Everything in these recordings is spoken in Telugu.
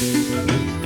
Música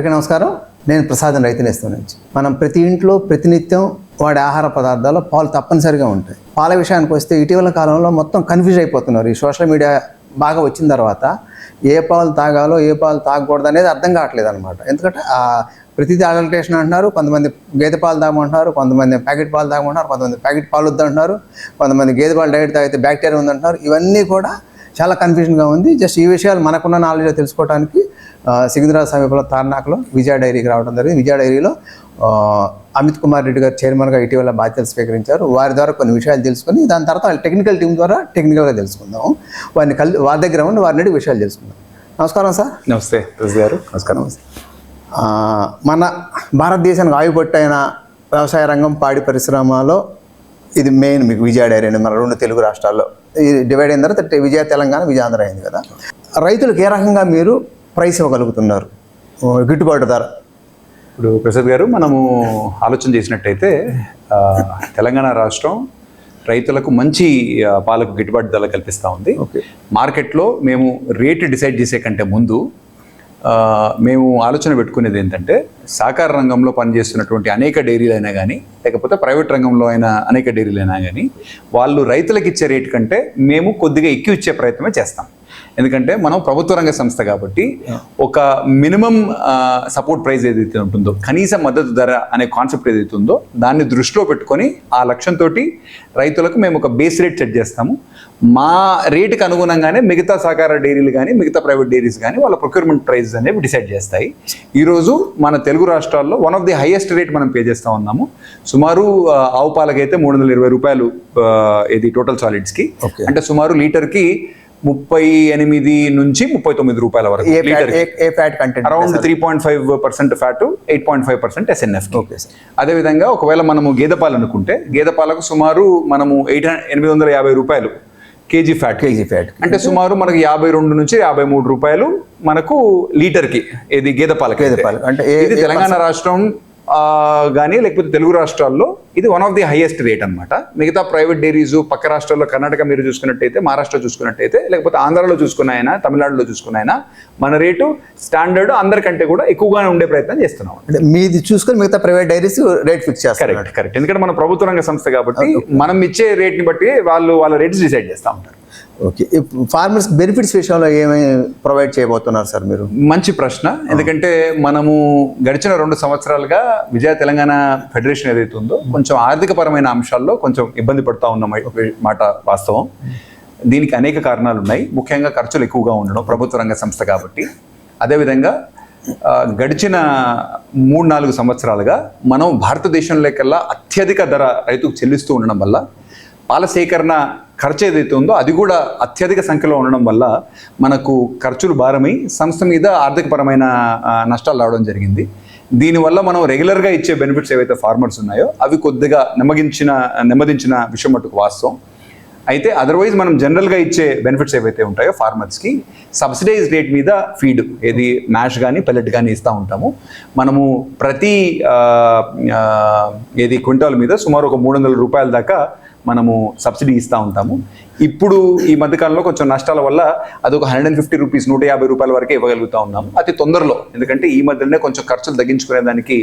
అందరికీ నమస్కారం. నేను ప్రసాదం రైతు నుంచి. మనం ప్రతి ఇంట్లో ప్రతినిత్యం వాడే ఆహార పదార్థాలు పాలు తప్పనిసరిగా ఉంటాయి. పాల విషయానికి వస్తే ఇటీవల కాలంలో మొత్తం కన్ఫ్యూజ్ అయిపోతున్నారు. ఈ సోషల్ మీడియా బాగా వచ్చిన తర్వాత ఏ పాలు తాగాలో ఏ పాలు తాగకూడదు అనేది అర్థం కావట్లేదు అనమాట ఎందుకంటే ప్రతిదీ అడల్టేషన్ అంటున్నారు. కొంతమంది గేదె పాలు తాగమంటున్నారు. కొంతమంది ప్యాకెట్ పాలు తాగమంటున్నారు. కొంతమంది ప్యాకెట్ పాలు వద్దంటున్నారు. కొంతమంది గేదె పాలు డైరెక్ట్ తాగితే బ్యాక్టీరియా ఉందంటున్నారు. ఇవన్నీ కూడా చాలా కన్ఫ్యూజన్గా ఉంది. జస్ట్ ఈ విషయాలు మనకున్న నాలెడ్జ్ తెలుసుకోవడానికి సికింద్రాబాద్ సమీపంలో తార్నాకలో విజయ డైరీకి రావడం జరిగింది. విజయ డైరీలో అమిత్ కుమార్ రెడ్డి గారు చైర్మన్గా ఇటీవల బాధ్యతలు స్వీకరించారు. వారి ద్వారా కొన్ని విషయాలు తెలుసుకొని దాని తర్వాత వాళ్ళ టెక్నికల్ టీం ద్వారా టెక్నికల్గా తెలుసుకుందాం వారిని కల్ వారి దగ్గర ఉండి వారిని అడిగి విషయాలు తెలుసుకుందాం. నమస్కారం సార్. నమస్తే గారు. నమస్కారం. మన భారతదేశానికి ఆయుపట్టైన వ్యవసాయ రంగం పాడి పరిశ్రమలో ఇది మెయిన్ మీకు విజయ డైరీ అనేది మన రెండు తెలుగు రాష్ట్రాల్లో. ఇది డివైడ్ అయిన తర్వాత విజయ తెలంగాణ విజయాంధ్ర అయింది కదా. రైతులకు ఏ రకంగా మీరు ప్రైస్ ఇవ్వగలుగుతున్నారు. గిట్టుబాటు ధర. ఇప్పుడు ప్రసాద్ గారు మనము ఆలోచన చేసినట్టయితే తెలంగాణ రాష్ట్రం రైతులకు మంచి పాలకు గిట్టుబాటు ధర కల్పిస్తూ ఉంది. ఓకే. మార్కెట్లో మేము రేటు డిసైడ్ చేసే కంటే ముందు మేము ఆలోచన పెట్టుకునేది ఏంటంటే సహకార రంగంలో పనిచేస్తున్నటువంటి అనేక డైరీలు అయినా కానీ లేకపోతే ప్రైవేట్ రంగంలో అయినా అనేక డైరీలు అయినా కానీ వాళ్ళు రైతులకు ఇచ్చే రేటు కంటే మేము కొద్దిగా ఎక్కువ ఇచ్చే ప్రయత్నమే చేస్తాం. ఎందుకంటే మనం ప్రభుత్వ రంగ సంస్థ కాబట్టి ఒక మినిమం సపోర్ట్ ప్రైస్ ఏదైతే ఉంటుందో కనీస మద్దతు ధర అనే కాన్సెప్ట్ ఏదైతే ఉందో దాన్ని దృష్టిలో పెట్టుకొని ఆ లక్ష్యంతో రైతులకు మేము ఒక బేస్ రేట్ సెట్ చేస్తాము. మా రేటుకి అనుగుణంగానే మిగతా సహకార డైరీలు కానీ మిగతా ప్రైవేట్ డైరీస్ కానీ వాళ్ళ ప్రొక్యూర్మెంట్ ప్రైస్ అనేవి డిసైడ్ చేస్తాయి. ఈరోజు మన తెలుగు రాష్ట్రాల్లో one of the highest rate మనం పే చేస్తూ ఉన్నాము. సుమారు ఆవు పాలకైతే మూడు వందల ఇరవై రూపాయలు ఇది టోటల్ సాలిడ్స్కి. అంటే సుమారు లీటర్కి ముప్పై ఎనిమిది నుంచి ముప్పై తొమ్మిది రూపాయల వరకు a fat content around three point five percent fat eight point five percent SNF okay sir అదేవిధంగా ఒకవేళ మనము గేదె పాలు అనుకుంటే గేదె పాలకు సుమారు మనము ఎయిట్ ఎనిమిది వందల యాభై రూపాయలు కేజీ ఫ్యాట్ కేజీ ఫ్యాట్ అంటే సుమారు మనకు యాభై రెండు నుంచి యాభై మూడు రూపాయలు మనకు లీటర్కి ఇది గేదె పాలకి గేదె పాలు. అంటే ఇది తెలంగాణ రాష్ట్రం కానీ లేకపోతే తెలుగు రాష్ట్రాల్లో ఇది one of the highest rate అన్నమాట. మిగతా ప్రైవేట్ డైరీస్ పక్క రాష్ట్రాల్లో కర్ణాటక మీరు చూసుకున్నట్టయితే మహారాష్ట్ర చూసుకున్నట్టయితే లేకపోతే ఆంధ్రాలో చూసుకున్నాయినా తమిళనాడులో చూసుకున్నాయినా మన రేటు స్టాండర్డ్ అందరికంటే కూడా ఎక్కువగానే ఉండే ప్రయత్నం చేస్తున్నాం. అంటే మీది చూసుకొని మిగతా ప్రైవేట్ డైరీస్ రేట్ ఫిక్స్ చేస్తారు కరెక్ట్ కరెక్ట్ ఎందుకంటే మన ప్రభుత్వ రంగ సంస్థ కాబట్టి మనం ఇచ్చే రేట్ని బట్టి వాళ్ళు వాళ్ళ రేట్స్ డిసైడ్ చేస్తూ ఉంటారు. ఓకే. ఫార్మర్స్ బెనిఫిట్స్ విషయంలో ఏమేమి ప్రొవైడ్ చేయబోతున్నారు సార్ మీరు? మంచి ప్రశ్న. ఎందుకంటే మనము గడిచిన రెండు సంవత్సరాలుగా విజయ తెలంగాణ ఫెడరేషన్ ఏదైతే ఉందో కొంచెం ఆర్థిక పరమైన అంశాల్లో కొంచెం ఇబ్బంది పడుతూ ఉన్న మాట వాస్తవం. దీనికి అనేక కారణాలు ఉన్నాయి ముఖ్యంగా ఖర్చులు ఎక్కువగా ఉండడం ప్రభుత్వ రంగ సంస్థ కాబట్టి. అదేవిధంగా గడిచిన మూడు నాలుగు సంవత్సరాలుగా మనం భారతదేశంలోకెల్లా అత్యధిక ధర రైతుకు చెల్లిస్తూ ఉండడం వల్ల పాల సేకరణ ఖర్చు ఏదైతే ఉందో అది కూడా అత్యధిక సంఖ్యలో ఉండడం వల్ల మనకు ఖర్చులు భారమై సంస్థ మీద ఆర్థికపరమైన నష్టాలు రావడం జరిగింది. దీనివల్ల మనం రెగ్యులర్గా ఇచ్చే బెనిఫిట్స్ ఏవైతే ఫార్మర్స్ ఉన్నాయో అవి కొద్దిగా నెమ్మగించిన నెమ్మదించిన విషయం మటుకు వాస్తవం. అయితే అదర్వైజ్ మనం జనరల్గా ఇచ్చే బెనిఫిట్స్ ఏవైతే ఉంటాయో ఫార్మర్స్కి సబ్సిడైజ్ రేట్ మీద ఫీడ్ ఏది మ్యాష్ కానీ పెల్లెట్ కానీ ఇస్తూ ఉంటాము. మనము ప్రతి ఏది క్వింటాల్ మీద సుమారు ఒక మూడు వందల రూపాయల దాకా మనము సబ్సిడీ ఇస్తూ ఉంటాము. ఇప్పుడు ఈ మధ్యకాలంలో కొంచెం నష్టాల వల్ల అది ఒక హండ్రెడ్ అండ్ ఫిఫ్టీ రూపీస్ నూట యాభై రూపాయల వరకే ఇవ్వగలుగుతా ఉన్నాము. అతి తొందరలో ఎందుకంటే ఈ మధ్యనే కొంచెం ఖర్చులు తగ్గించుకునే దానికి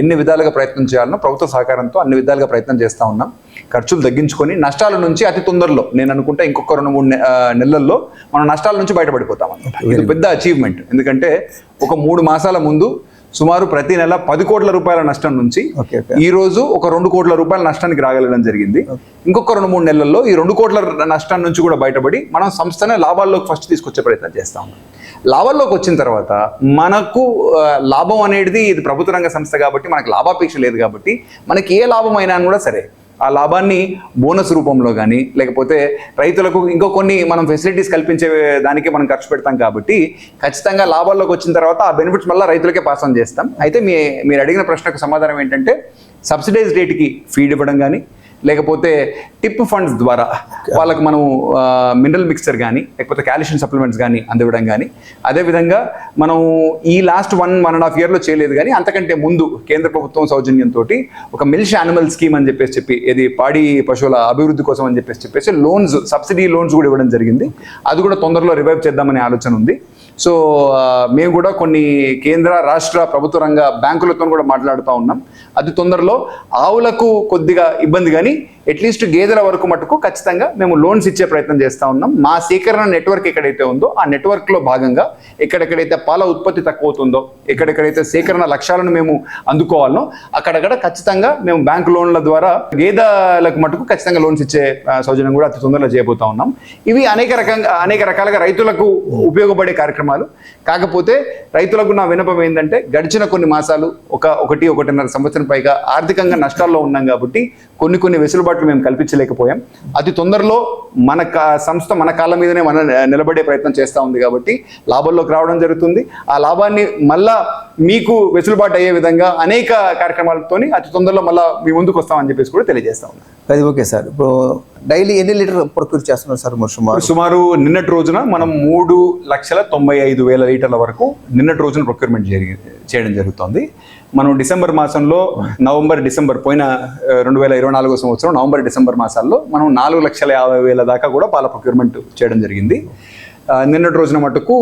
ఎన్ని విధాలుగా ప్రయత్నం చేయాలనో ప్రభుత్వ సహకారంతో అన్ని విధాలుగా ప్రయత్నం చేస్తూ ఉన్నాం. ఖర్చులు తగ్గించుకొని నష్టాల నుంచి అతి తొందరలో నేను అనుకుంటే ఇంకొక రెండు మూడు నెలల్లో మనం నష్టాల నుంచి బయటపడిపోతాం అనమాట ఇది పెద్ద అచీవ్మెంట్ ఎందుకంటే ఒక మూడు మాసాల ముందు సుమారు ప్రతి నెల పది కోట్ల రూపాయల నష్టం నుంచి ఈ రోజు ఒక రెండు కోట్ల రూపాయల నష్టానికి రాగలగడం జరిగింది. ఇంకొక రెండు మూడు నెలల్లో ఈ రెండు కోట్ల నష్టం నుంచి కూడా బయటపడి మనం సంస్థనే లాభాల్లోకి ఫస్ట్ తీసుకొచ్చే ప్రయత్నం చేస్తా లాభాల్లోకి వచ్చిన తర్వాత మనకు లాభం అనేది ఇది ప్రభుత్వ రంగ సంస్థ కాబట్టి మనకు లాభాపేక్ష లేదు కాబట్టి మనకి ఏ లాభం అయినా కూడా సరే ఆ లాభాన్ని బోనస్ రూపంలో కానీ లేకపోతే రైతులకు ఇంకో కొన్ని మనం ఫెసిలిటీస్ కల్పించే దానికి మనం ఖర్చు పెడతాం కాబట్టి ఖచ్చితంగా లాభాల్లోకి వచ్చిన తర్వాత ఆ బెనిఫిట్స్ మళ్ళీ రైతులకే పాస్ ఆన్ చేస్తాం. అయితే మీ మీరు అడిగిన ప్రశ్నకు సమాధానం ఏంటంటే సబ్సిడైజ్ రేట్కి ఫీడ్ ఇవ్వడం కానీ లేకపోతే టిప్ ఫండ్స్ ద్వారా వాళ్ళకు మనం మినరల్ మిక్చర్ కానీ లేకపోతే కాల్షియం సప్లిమెంట్స్ కానీ అందివ్వడం కానీ అదేవిధంగా మనం ఈ last one one and half ఇయర్లో చేయలేదు కానీ అంతకంటే ముందు కేంద్ర ప్రభుత్వం సౌజన్యంతో ఒక మిల్ష్ యానిమల్ స్కీమ్ అని చెప్పేసి చెప్పి ఇది పాడి పశువుల అభివృద్ధి కోసం అని చెప్పేసి చెప్పేసి లోన్స్ సబ్సిడీ లోన్స్ కూడా ఇవ్వడం జరిగింది. అది కూడా తొందరలో రివైవ్ చేద్దామనే ఆలోచన ఉంది. సో మేము కూడా కొన్ని కేంద్ర రాష్ట్ర ప్రభుత్వ రంగ బ్యాంకులతో కూడా మాట్లాడుతూ ఉన్నాం. అది తొందరలో ఆవులకు కొద్దిగా ఇబ్బంది కానీ అట్లీస్ట్ గేదెల వరకు మటుకు ఖచ్చితంగా మేము లోన్స్ ఇచ్చే ప్రయత్నం చేస్తూ ఉన్నాం. మా సేకరణ నెట్వర్క్ ఎక్కడైతే ఉందో ఆ నెట్వర్క్లో భాగంగా ఎక్కడెక్కడైతే పాల ఉత్పత్తి తక్కువ అవుతుందో ఎక్కడెక్కడైతే సేకరణ లక్ష్యాలను మేము అందుకోవాలనో అక్కడక్కడ ఖచ్చితంగా మేము బ్యాంక్ లోన్ల ద్వారా గేదెలకు మటుకు ఖచ్చితంగా లోన్స్ ఇచ్చే సౌజన్యం కూడా అతి తొందరలో చేయబోతా ఉన్నాం. ఇవి అనేక రకంగా అనేక రకాలుగా రైతులకు ఉపయోగపడే కార్యక్రమం కార్యక్రమాలు. కాకపోతే రైతులకు నా వినపం ఏంటంటే గడిచిన కొన్ని మాసాలు ఒక ఒకటి ఒకటిన్నర సంవత్సరం పైగా ఆర్థికంగా నష్టాల్లో ఉన్నాం కాబట్టి కొన్ని కొన్ని వెసులుబాట్లు మేము కల్పించలేకపోయాం. అతి తొందరలో మన కా- సంస్థ మన కాళ్ళ మీదనే మన నిలబడే ప్రయత్నం చేస్తూ ఉంది కాబట్టి లాభంలోకి రావడం జరుగుతుంది. ఆ లాభాన్ని మళ్ళా మీకు వెసులుబాటు అయ్యే విధంగా అనేక కార్యక్రమాలతో అతి తొందరలో మళ్ళీ మీ ముందుకు వస్తామని చెప్పేసి కూడా తెలియజేస్తా ఉన్నాం. అది ఓకే సార్. ఇప్పుడు డైలీ ఎన్ని లీటర్ ప్రొక్యూర్ చేస్తున్నారు సార్ మీరు సుమారు? సుమారు నిన్నటి రోజున మనం మూడు లక్షల తొంభై ఐదు వేల లీటర్ల వరకు నిన్నటి రోజున ప్రొక్యూర్మెంట్ జరిగి చేయడం జరుగుతోంది. మనం డిసెంబర్ మాసంలో నవంబర్ డిసెంబర్ పోయిన రెండు వేల ఇరవై నాలుగో సంవత్సరం నవంబర్ డిసెంబర్ మాసాల్లో మనం నాలుగు లక్షల యాభై వేల దాకా కూడా పాల ప్రొక్యూర్మెంట్ చేయడం జరిగింది. నిన్నటి రోజున మటుకు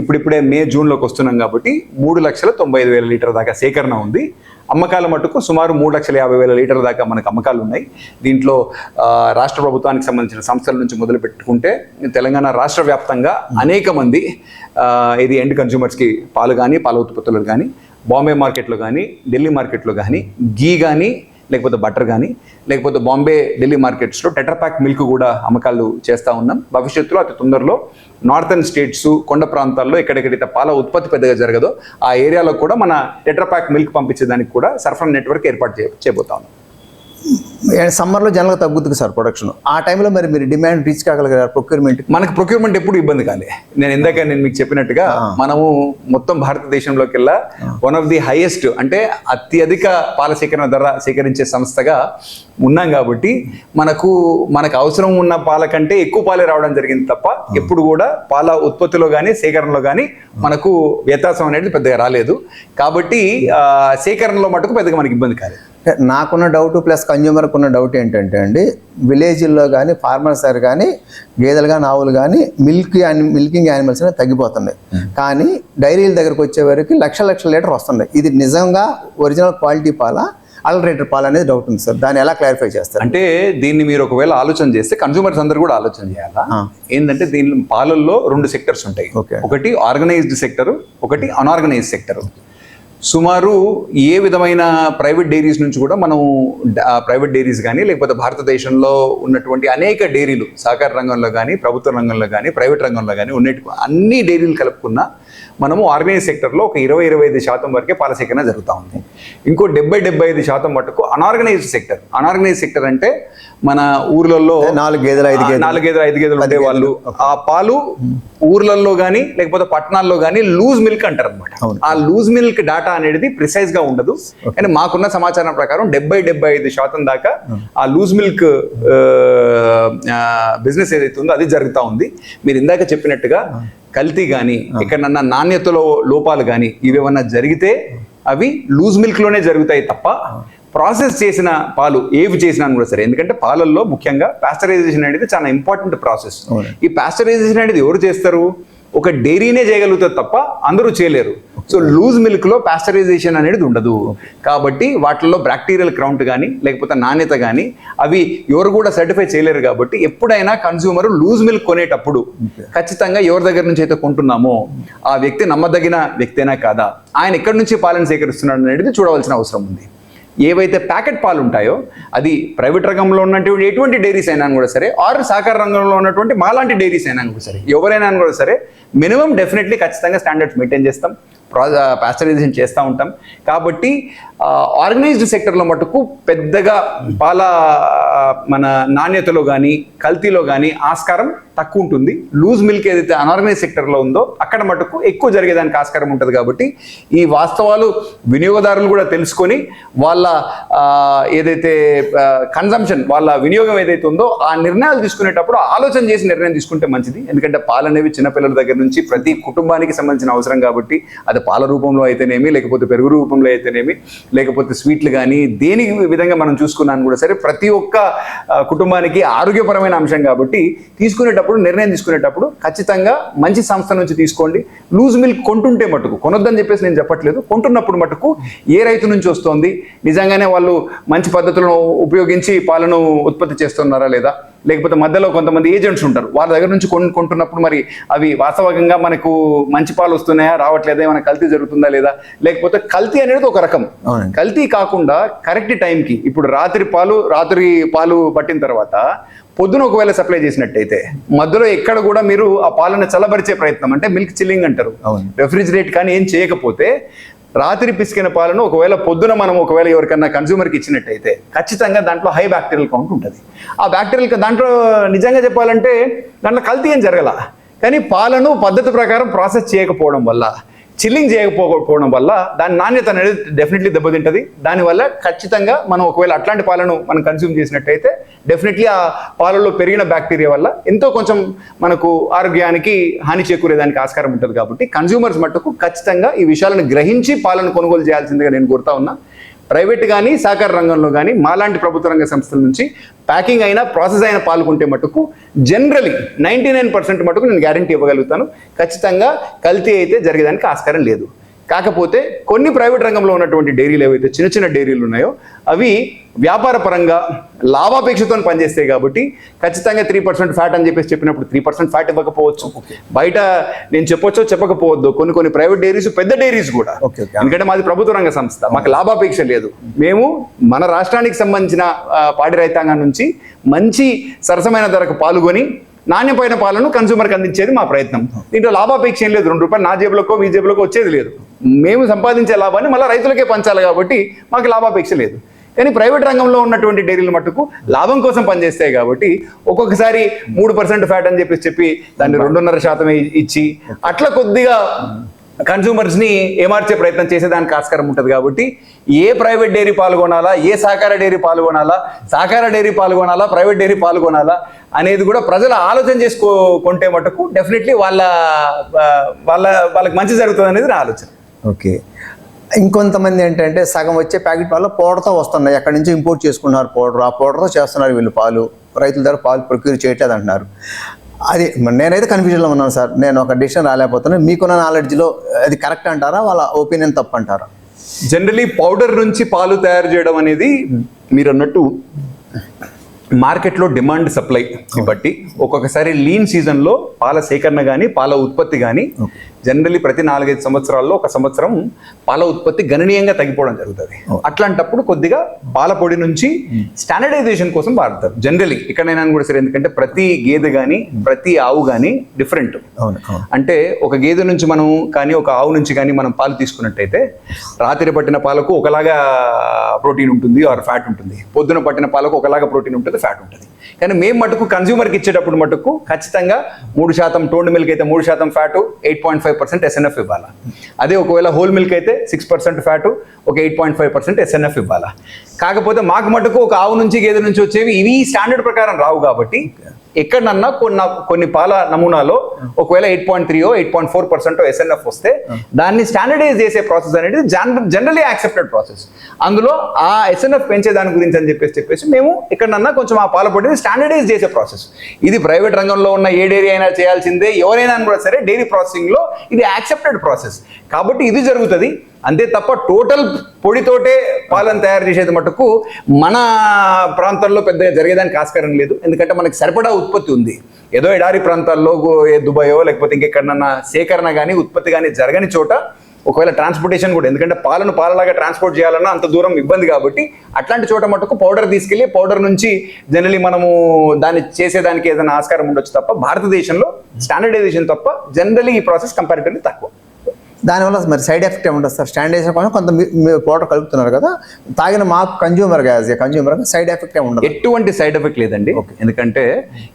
ఇప్పుడిప్పుడే మే జూన్లోకి వస్తున్నాం కాబట్టి మూడు లక్షల తొంభై ఐదు వేల లీటర్ దాకా సేకరణ ఉంది. అమ్మకాల మటుకు సుమారు మూడు లక్షల యాభై వేల లీటర్ల దాకా మనకు అమ్మకాలు ఉన్నాయి. దీంట్లో రాష్ట్ర ప్రభుత్వానికి సంబంధించిన సంస్థల నుంచి మొదలు పెట్టుకుంటే తెలంగాణ రాష్ట్ర వ్యాప్తంగా అనేక మంది ఇది ఎండ్ కన్జ్యూమర్స్కి పాలు కానీ పాల ఉత్పత్తులు కానీ బాంబే మార్కెట్లో కానీ ఢిల్లీ మార్కెట్లో కానీ గీ కానీ లేకపోతే బటర్ కానీ లేకపోతే బాంబే ఢిల్లీ మార్కెట్స్లో టెటర్పాక్ మిల్క్ కూడా అమ్మకాలు చేస్తూ ఉన్నాం. భవిష్యత్తులో అతి తొందరలో నార్థన్ స్టేట్స్ కొండ ప్రాంతాల్లో ఎక్కడెక్కడైతే పాల ఉత్పత్తి పెద్దగా జరగదో ఆ ఏరియాలో కూడా మన టెటర్పాక్ మిల్క్ పంపించేదానికి కూడా సరఫరా నెట్వర్క్ ఏర్పాటు చే చేయబోతా ఉన్నాం. సమ్మర్లో జనరల్గా తగ్గుతుంది సార్ ప్రొడక్షన్ ఆ టైంలో మరి మీరు డిమాండ్ రీచ్ కాగలిగారు ప్రొక్యూర్మెంట్ మనకు ప్రొక్యూర్మెంట్ ఎప్పుడు ఇబ్బంది కాలే. నేను ఇందాక నేను మీకు చెప్పినట్టుగా మనము మొత్తం భారతదేశంలోకెల్లా వన్ ఆఫ్ ది హైయెస్ట్ అంటే అత్యధిక పాల సేకరణ ధర సేకరించే సంస్థగా ఉన్నాం కాబట్టి మనకు మనకు అవసరం ఉన్న పాల కంటే ఎక్కువ పాలే రావడం జరిగింది తప్ప ఎప్పుడు కూడా పాల ఉత్పత్తిలో కానీ సేకరణలో కానీ మనకు వ్యత్యాసం అనేది పెద్దగా రాలేదు. కాబట్టి సేకరణలో మటుకు పెద్దగా మనకి ఇబ్బంది కాలేదు. నాకున్న డౌట్ ప్లస్ కన్జ్యూమర్కి ఉన్న డౌట్ ఏంటంటే అండి విలేజ్ల్లో కానీ ఫార్మర్స్ దగ్గర కానీ గేదెలు కానీ ఆవులు కానీ మిల్క్ మిల్కింగ్ యానిమల్స్ అనేవి తగ్గిపోతున్నాయి. కానీ డైరీల దగ్గరకు వచ్చేవరకు లక్ష లక్షల లీటర్ వస్తున్నాయి. ఇది నిజంగా ఒరిజినల్ క్వాలిటీ పాల అల్టరేటర్ పాల అనేది డౌట్ ఉంది సార్. దాన్ని ఎలా క్లారిఫై చేస్తారు? అంటే దీన్ని మీరు ఒకవేళ ఆలోచన చేస్తే కన్సూమర్స్ అందరూ కూడా ఆలోచన చేయాలా. ఏంటంటే దీని పాలల్లో రెండు సెక్టర్స్ ఉంటాయి. ఒకటి ఆర్గనైజ్డ్ సెక్టర్ ఒకటి అనార్గనైజ్డ్ సెక్టర్ సుమారు ఏ విధమైన ప్రైవేట్ డైరీస్ నుంచి కూడా మనం ప్రైవేట్ డైరీస్ కానీ లేకపోతే భారతదేశంలో ఉన్నటువంటి అనేక డైరీలు సహకార రంగంలో కానీ ప్రభుత్వ రంగంలో కానీ ప్రైవేట్ రంగంలో కానీ ఉన్నట్టు అన్ని డైరీలు కలుపుకున్న మనము ఆర్గనైజ్ సెక్టర్లో ఒక ఇరవై ఇరవై ఐదు శాతం వరకే పాల సేకరణ జరుగుతూ ఉంది. ఇంకో డెబ్బై డెబ్బై ఐదు శాతం మటుకు అనార్గనైజ్డ్ సెక్టర్. అనార్గనైజ్డ్ సెక్టర్ అంటే మన ఊర్లలో నాలుగు గేదెలు ఐదు గేదెలు. నాలుగు గేదెలు ఐదు గేదెలు ఉండే వాళ్ళు. ఆ పాలు ఊర్లలో కానీ లేకపోతే పట్టణాల్లో కానీ లూజ్ మిల్క్ అంటారు అనమాట. ఆ లూజ్ మిల్క్ డాటా అనేది ప్రిసైజ్గా ఉండదు కానీ మాకున్న సమాచారం ప్రకారం డెబ్బై డెబ్బై ఐదు శాతం దాకా ఆ. లూజ్ మిల్క్ బిజినెస్ ఏదైతే ఉందో అది జరుగుతూ ఉంది. మీరు ఇందాక చెప్పినట్టుగా కల్తీ కానీ ఎక్కడన్నా నాణ్యతలో లోపాలు కానీ ఇవేమన్నా జరిగితే అవి లూజ్ మిల్క్లోనే జరుగుతాయి తప్ప ప్రాసెస్ చేసిన పాలు ఏవి చేసినా కూడా సరే ఎందుకంటే పాలల్లో ముఖ్యంగా పాస్టరైజేషన్ అనేది చాలా ఇంపార్టెంట్ ప్రాసెస్. ఈ పాస్టరైజేషన్ అనేది ఎవరు చేస్తారు? ఒక డైరీనే చేయగలుగుతారు తప్ప అందరూ చేయలేరు. సో లూజ్ మిల్క్లో పాస్టరైజేషన్ అనేది ఉండదు. కాబట్టి వాటిల్లో బ్యాక్టీరియల్ క్రౌంట్ కానీ లేకపోతే నాణ్యత కానీ అవి ఎవరు కూడా సర్టిఫై చేయలేరు కాబట్టి ఎప్పుడైనా కన్స్యూమర్ లూజ్ మిల్క్ కొనేటప్పుడు ఖచ్చితంగా ఎవరి దగ్గర నుంచి అయితే కొంటున్నామో ఆ వ్యక్తి నమ్మదగిన వ్యక్తేనా కాదా? ఆయన ఎక్కడి నుంచి పాలన సేకరిస్తున్నాడు అనేది చూడవలసిన అవసరం ఉంది. ఏవైతే ప్యాకెట్ పాలు ఉంటాయో అది ప్రైవేట్ రంగంలో ఉన్నటువంటి ఎటువంటి డైరీస్ అయినా కూడా సరే ఆర్ సహకార రంగంలో ఉన్నటువంటి మాలాంటి డైరీస్ అయినా కూడా సరే ఎవరైనా కూడా సరే మినిమం డెఫినెట్లీ ఖచ్చితంగా స్టాండర్డ్స్ మెయింటైన్ చేస్తాం పాస్టరైజేషన్ చేస్తూ ఉంటాం. కాబట్టి ఆర్గనైజ్డ్ సెక్టర్లో మటుకు పెద్దగా పాల మన నాణ్యతలో కానీ కల్తీలో కానీ ఆస్కారం తక్కువ ఉంటుంది. లూజ్ మిల్క్ ఏదైతే అనార్గనైజ్ సెక్టర్లో ఉందో అక్కడ మటుకు ఎక్కువ జరిగేదానికి ఆస్కారం ఉంటుంది కాబట్టి ఈ వాస్తవాలు వినియోగదారులు కూడా తెలుసుకొని వాళ్ళ ఏదైతే కన్జంప్షన్ వాళ్ళ వినియోగం ఏదైతే ఉందో ఆ నిర్ణయాలు తీసుకునేటప్పుడు ఆలోచన చేసి నిర్ణయం తీసుకుంటే మంచిది. ఎందుకంటే పాలు అనేవి చిన్నపిల్లల దగ్గర నుంచి ప్రతి కుటుంబానికి సంబంధించిన అవసరం కాబట్టి అది పాల రూపంలో అయితేనేమి లేకపోతే పెరుగు రూపంలో అయితేనేమి లేకపోతే స్వీట్లు కానీ దేని విధంగా మనం చూసుకున్నాను కూడా సరే ప్రతి ఒక్క కుటుంబానికి ఆరోగ్యపరమైన అంశం కాబట్టి తీసుకునేటప్పుడు నిర్ణయం తీసుకునేటప్పుడు ఖచ్చితంగా మంచి సంస్థ నుంచి తీసుకోండి. లూజ్ మిల్క్ కొంటుంటే మటుకు కొనొద్దని చెప్పేసి నేను చెప్పట్లేదు. కొంటున్నప్పుడు మటుకు ఏ రైతు నుంచి వస్తోంది? నిజంగానే వాళ్ళు మంచి పద్ధతులను ఉపయోగించి పాలను ఉత్పత్తి చేస్తున్నారా లేదా? లేకపోతే మధ్యలో కొంతమంది ఏజెంట్స్ ఉంటారు వాళ్ళ దగ్గర నుంచి కొను కొంటున్నప్పుడు మరి అవి వాస్తవంగా మనకు మంచి పాలు వస్తున్నాయా రావట్లేదా ఏమైనా కల్తీ జరుగుతుందా లేదా లేకపోతే కల్తీ అనేది ఒక రకం. కల్తీ కాకుండా కరెక్ట్ టైంకి ఇప్పుడు రాత్రి పాలు రాత్రి పాలు పట్టిన తర్వాత పొద్దున ఒకవేళ సప్లై చేసినట్టయితే మధ్యలో ఎక్కడ కూడా మీరు ఆ పాలను చల్లబరిచే ప్రయత్నం అంటే మిల్క్ చిల్లింగ్ అంటారు. రెఫ్రిజిరేట్ కానీ ఏం చేయకపోతే రాత్రి పిసికిన పాలను ఒకవేళ పొద్దున మనం ఒకవేళ ఎవరికన్నా కన్జ్యూమర్కి ఇచ్చినట్టయితే ఖచ్చితంగా దాంట్లో హై బ్యాక్టీరియల్ కౌంట్ ఉంటుంది. ఆ బ్యాక్టీరియల్ దాంట్లో నిజంగా చెప్పాలంటే దాంట్లో కల్తీ ఏం జరగల. కానీ పాలను పద్ధతి ప్రకారం ప్రాసెస్ చేయకపోవడం వల్ల చిల్లింగ్ చేయకపోకపోవడం వల్ల దాని నాణ్యత అనేది డెఫినెట్లీ దెబ్బతింటది. దానివల్ల ఖచ్చితంగా మనం ఒకవేళ అట్లాంటి పాలను మనం కన్స్యూమ్ చేసినట్టయితే డెఫినెట్లీ ఆ పాలలో పెరిగిన బ్యాక్టీరియా వల్ల ఎంతో కొంచెం మనకు ఆరోగ్యానికి హాని చేకూరేదానికి ఆస్కారం ఉంటుంది కాబట్టి కన్స్యూమర్స్ మట్టుకు ఖచ్చితంగా ఈ విషయాలను గ్రహించి పాలను కొనుగోలు చేయాల్సిందిగా నేను కోరుతా ఉన్నా. ప్రైవేట్ కానీ సహకార రంగంలో కానీ మాలాంటి ప్రభుత్వ రంగ సంస్థల నుంచి ప్యాకింగ్ అయినా ప్రాసెస్ అయిన పాల్గొంటే మటుకు జనరలీ నైంటీ నైన్ పర్సెంట్ మటుకు నేను గ్యారంటీ ఇవ్వగలుగుతాను. ఖచ్చితంగా కల్తీ అయితే జరిగేదానికి ఆస్కారం లేదు. కాకపోతే కొన్ని ప్రైవేట్ రంగంలో ఉన్నటువంటి డైరీలు ఏవైతే చిన్న చిన్న డైరీలు ఉన్నాయో అవి వ్యాపార పరంగా లాభాపేక్షతో పనిచేస్తాయి కాబట్టి ఖచ్చితంగా త్రీ పర్సెంట్ ఫ్యాట్ అని చెప్పేసి చెప్పినప్పుడు త్రీ పర్సెంట్ ఫ్యాట్ ఇవ్వకపోవచ్చు. బయట నేను చెప్పొచ్చో చెప్పకపోవద్దు కొన్ని కొన్ని ప్రైవేట్ డైరీస్ పెద్ద డైరీస్ కూడా. Okay, okay. ఎందుకంటే మాది ప్రభుత్వ రంగ సంస్థ మాకు లాభాపేక్ష లేదు. మేము మన రాష్ట్రానికి సంబంధించిన పాడి రైతాంగం నుంచి మంచి సరసమైన ధరకు పాల్గొని నాణ్యమైన పాలను కన్సూమర్కి అందించేది మా ప్రయత్నం. దీంట్లో లాభాపేక్ష ఏం లేదు. రెండు రూపాయలు నా జేబులోకో మీ జేబులోకో వచ్చేది లేదు. మేము సంపాదించే లాభాన్ని మళ్ళీ రైతులకే పంచాలి కాబట్టి మాకు లాభాపేక్ష లేదు. కానీ ప్రైవేట్ రంగంలో ఉన్నటువంటి డైరీల మట్టుకు లాభం కోసం పనిచేస్తాయి కాబట్టి ఒక్కొక్కసారి మూడు పర్సెంట్ ఫ్యాట్ అని చెప్పేసి చెప్పి దాన్ని రెండున్నర శాతం ఇచ్చి అట్లా కొద్దిగా కన్సూమర్స్ని ఏమార్చే ప్రయత్నం చేసేదానికి ఆస్కారం ఉంటుంది కాబట్టి ఏ ప్రైవేట్ డైరీ పాల్గొనాలా ఏ సహకార డైరీ పాల్గొనాలా సహకార డైరీ పాల్గొనాలా ప్రైవేట్ డైరీ పాల్గొనాలా అనేది కూడా ప్రజలు ఆలోచన చేసుకో కొంటే మటుకు డెఫినెట్లీ వాళ్ళ వాళ్ళ వాళ్ళకి మంచి జరుగుతుంది అనేది నా ఆలోచన. ఓకే. ఇంకొంతమంది ఏంటంటే సగం వచ్చే ప్యాకెట్ పాలు పౌడర్తో వస్తున్నాయి. ఎక్కడి నుంచి ఇంపోర్ట్ చేసుకున్నారు పౌడర్. ఆ పౌడర్తో చేస్తున్నారు వీళ్ళు పాలు. రైతుల దగ్గర పాలు ప్రొక్యూర్ చేయట్లేదు అంటున్నారు అది నేనైతే కన్ఫ్యూజన్లో ఉన్నాను సార్. నేను ఒక డిసిషన్ రాలేకపోతున్నాను మీకున్న నాలెడ్జ్లో అది కరెక్ట్ అంటారా? వాళ్ళ ఒపీనియన్ తప్పు అంటారా? జనరలీ పౌడర్ నుంచి పాలు తయారు చేయడం అనేది మీరు అన్నట్టు మార్కెట్లో డిమాండ్ సప్లై బట్టి ఒక్కొక్కసారి లీన్ సీజన్లో పాల సేకరణ కానీ పాల ఉత్పత్తి కానీ జనరల్లీ ప్రతి నాలుగైదు సంవత్సరాల్లో ఒక సంవత్సరం పాల ఉత్పత్తి గణనీయంగా తగ్గిపోవడం జరుగుతుంది. అట్లాంటప్పుడు కొద్దిగా పాల పొడి నుంచి స్టాండర్డైజేషన్ కోసం వాడతారు. జనరలీ ఎక్కడైనా కూడా సరే ఎందుకంటే ప్రతి గేదె కానీ ప్రతి ఆవు కానీ డిఫరెంట్. అంటే ఒక గేదె నుంచి మనం కానీ ఒక ఆవు నుంచి కానీ మనం పాలు తీసుకున్నట్టయితే రాత్రి పట్టిన పాలకు ఒకలాగా ప్రోటీన్ ఉంటుంది ఆర్ ఫ్యాట్ ఉంటుంది. పొద్దున పట్టిన పాలకు ఒకలాగా ప్రోటీన్ ఉంటుంది ఫ్యాట్ ఉంటుంది. కానీ మేము మటుకు కన్స్యూమర్కి ఇచ్చేటప్పుడు మటుకు ఖచ్చితంగా మూడు శాతం టోండ్ మిల్క్ అయితే మూడు శాతం fat eight point five percent SNF ఇవ్వాలా. అదే ఒకవేళ హోల్ మిల్క్ అయితే సిక్స్ పర్సెంట్ ఫ్యాటు ఒక eight point five percent SNF ఇవ్వాలా. కాకపోతే మాకు మటుకు ఒక ఆవు నుంచి గేదె నుంచి వచ్చేవి ఇవి స్టాండర్డ్ ప్రకారం రావు కాబట్టి ఎక్కడన్నా కొన్ని కొన్ని పాల నమూనాలో ఒకవేళ eight point three eight point four percent SNF వస్తే దాన్ని స్టాండర్డైజ్ చేసే ప్రాసెస్ అనేది జనరలీ యాక్సెప్టెడ్ ప్రాసెస్ అందులో ఆ ఎస్ఎన్ఎఫ్ పెంచే దాని గురించి అని చెప్పేసి చెప్పేసి మేము ఎక్కడన్నా కొంచెం ఆ పాల పొడిని స్టాండర్డైజ్ చేసే ప్రాసెస్ ఇది ప్రైవేట్ రంగంలో ఉన్న ఏ డైరీ అయినా చేయాల్సిందే. ఎవరైనా కూడా సరే డైరీ ప్రాసెసింగ్లో ఇది యాక్సెప్టెడ్ ప్రాసెస్ కాబట్టి ఇది జరుగుతుంది. అంతే తప్ప టోటల్ పొడితోటే పాలను తయారు చేసేది మటుకు మన ప్రాంతాల్లో పెద్దగా జరిగేదానికి ఆస్కారం లేదు. ఎందుకంటే మనకి సరిపడా ఉత్పత్తి ఉంది. ఏదో ఎడారి ప్రాంతాల్లో ఏ దుబాయో లేకపోతే ఇంకెక్కడన్నా సేకరణ కానీ ఉత్పత్తి కానీ జరగని చోట ఒకవేళ ట్రాన్స్పోర్టేషన్ కూడా ఎందుకంటే పాలను పాలలాగా ట్రాన్స్పోర్ట్ చేయాలన్నా అంత దూరం ఇబ్బంది కాబట్టి అట్లాంటి చోట మటుకు పౌడర్ తీసుకెళ్ళి పౌడర్ నుంచి జనరలీ మనము దాన్ని చేసేదానికి ఏదైనా ఆస్కారం ఉండొచ్చు తప్ప భారతదేశంలో స్టాండర్డైజేషన్ తప్ప జనరలీ ఈ ప్రాసెస్ కంపారిటివ్లీ తక్కువ. దానివల్ల మరి సైడ్ ఎఫెక్ట్ ఏముంటుంది సార్? స్టాండర్డైజేషన్ కోసం కొంత పౌడర్ కలుపుతున్నారు కదా తాగిన మాకు consumer as a consumer side effect ఏమి ఉండదు. ఎటువంటి సైడ్ ఎఫెక్ట్ లేదండి. ఎందుకంటే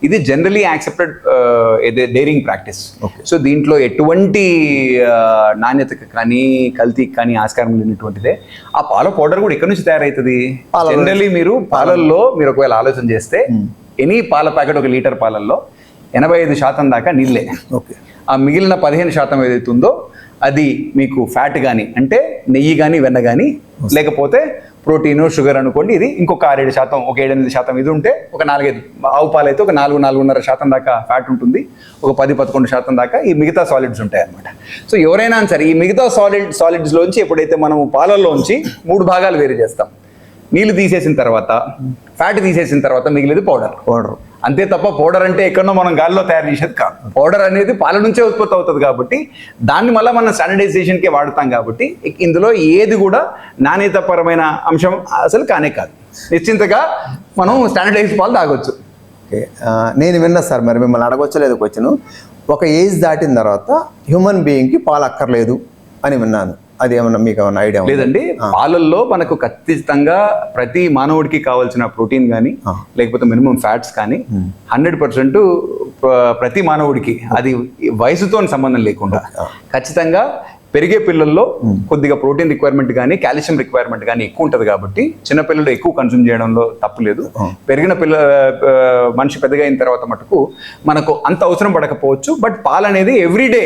ఇది generally accepted dairying practice so దీంట్లో ఎటువంటి ఆ, నాణ్యతకి కానీ కల్తీకి కానీ ఆస్కారం లేనటువంటిదే. ఆ పాల పౌడర్ కూడా ఎక్కడి నుంచి తయారవుతుంది. జనరలీ మీరు పాలల్లో. మీరు ఒకవేళ ఆలోచన చేస్తే ఎనీ పాల ప్యాకెట్ ఒక లీటర్ పాలల్లో ఎనభై ఐదు శాతం దాకా నీళ్ళే. ఓకే ఆ మిగిలిన పదిహేను శాతం ఏదైతే ఉందో అది మీకు ఫ్యాట్ కానీ అంటే నెయ్యి కానీ వెన్న కానీ లేకపోతే ప్రోటీన్ షుగర్ అనుకోండి ఇది ఇంకొక ఆరేడు శాతం ఒక ఏడెనిమిది శాతం ఇది ఉంటే ఒక నాలుగైదు ఆవు పాలు అయితే ఒక నాలుగు నాలుగున్నర శాతం దాకా ఫ్యాట్ ఉంటుంది ఒక పది పదకొండు శాతం దాకా ఈ మిగతా సాలిడ్స్ ఉంటాయి అనమాట సో ఎవరైనా సరే ఈ మిగతా సాలిడ్ సాలిడ్స్లోంచి ఎప్పుడైతే మనం పాలల్లోంచి మూడు భాగాలు వేరు చేస్తాం. నీళ్ళు తీసేసిన తర్వాత ఫ్యాట్ తీసేసిన తర్వాత మిగిలింది పౌడర్. పౌడర్. అంతే తప్ప పౌడర్ అంటే ఎక్కడో మనం గాలిలో తయారు చేసేది కాదు. పౌడర్ అనేది పాల నుంచే ఉత్పత్తి అవుతుంది కాబట్టి దాన్ని మళ్ళీ మనం శానిటైజేషన్కే వాడుతాం కాబట్టి ఇందులో ఏది కూడా నాణ్యతపరమైన అంశం అసలు కానే కాదు. నిశ్చింతగా మనం స్టాండర్డైజ్ పాలు తాగొచ్చు. ఓకే. నేను విన్నా సార్ మరి మిమ్మల్ని అడగొచ్చలేదు క్వశ్చన్ ఒక ఏజ్ దాటిన తర్వాత హ్యూమన్ బీయింగ్కి పాలు అక్కర్లేదు అని విన్నాను. అది ఏమన్నా మీకు ఏమన్నా ఐడియా లేదండి పాలల్లో మనకు ఖచ్చితంగా ప్రతి మానవుడికి కావాల్సిన ప్రోటీన్ కానీ. లేకపోతే మినిమం ఫ్యాట్స్ కానీ హండ్రెడ్ పర్సెంట్ ప్రతి మానవుడికి అది వయసుతో సంబంధం లేకుండా ఖచ్చితంగా పెరిగే పిల్లల్లో కొద్దిగా ప్రోటీన్ రిక్వైర్మెంట్ కానీ కాల్షియం రిక్వైర్మెంట్ కానీ ఎక్కువ ఉంటుంది కాబట్టి చిన్నపిల్లలు ఎక్కువ కన్సూమ్ చేయడంలో తప్పు లేదు. పెరిగిన పిల్ల మనిషి పెద్దగా అయిన తర్వాత మటుకు మనకు అంత అవసరం పడకపోవచ్చు. బట్ పాలు అనేది ఎవ్రీడే